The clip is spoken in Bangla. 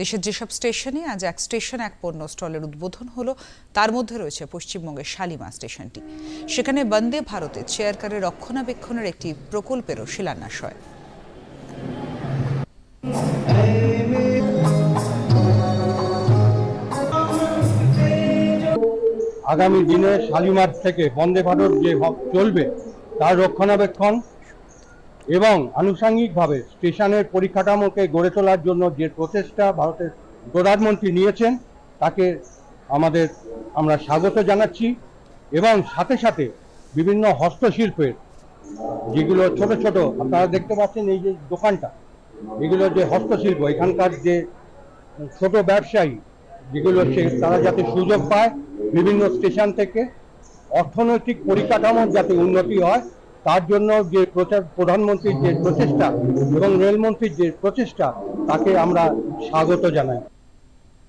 দেশের যেসব স্টেশনে আজ এক স্টেশন এক পণ্য স্টলের উদ্বোধন হলো, তার মধ্যে রয়েছে পশ্চিমবঙ্গের শালিমা স্টেশনটি। সেখানে বন্দে ভারতে চেয়ারকারের রক্ষণাবেক্ষণের একটি প্রকল্পেরও শিলান্যাস হয়। আগামী দিনে শালিমার থেকে বন্দে ভারত যে চলবে, তার রক্ষণাবেক্ষণ এবং আনুষঙ্গিকভাবে স্টেশনের পরিকাঠামোকে গড়ে তোলার জন্য যে প্রচেষ্টা ভারতের প্রধানমন্ত্রী নিয়েছেন, তাকে আমাদের আমরা স্বাগত জানাচ্ছি এবং সাথে সাথে বিভিন্ন হস্তশিল্পের যেগুলো ছোট ছোট, আপনারা দেখতে পাচ্ছেন এই যে দোকানটা, এগুলো যে হস্তশিল্প, এখানকার যে ছোট ব্যবসায়ী যেগুলো সে তারা যাতে সুযোগ পায় বিভিন্ন স্টেশন থেকে অর্থনৈতিক পরিকাঠামোর যাতে উন্নতি হয় তার জন্য যে প্রধানমন্ত্রীর যে প্রচেষ্টা এবং রেলমন্ত্রীর যে প্রচেষ্টা তাকে আমরা স্বাগত জানাই।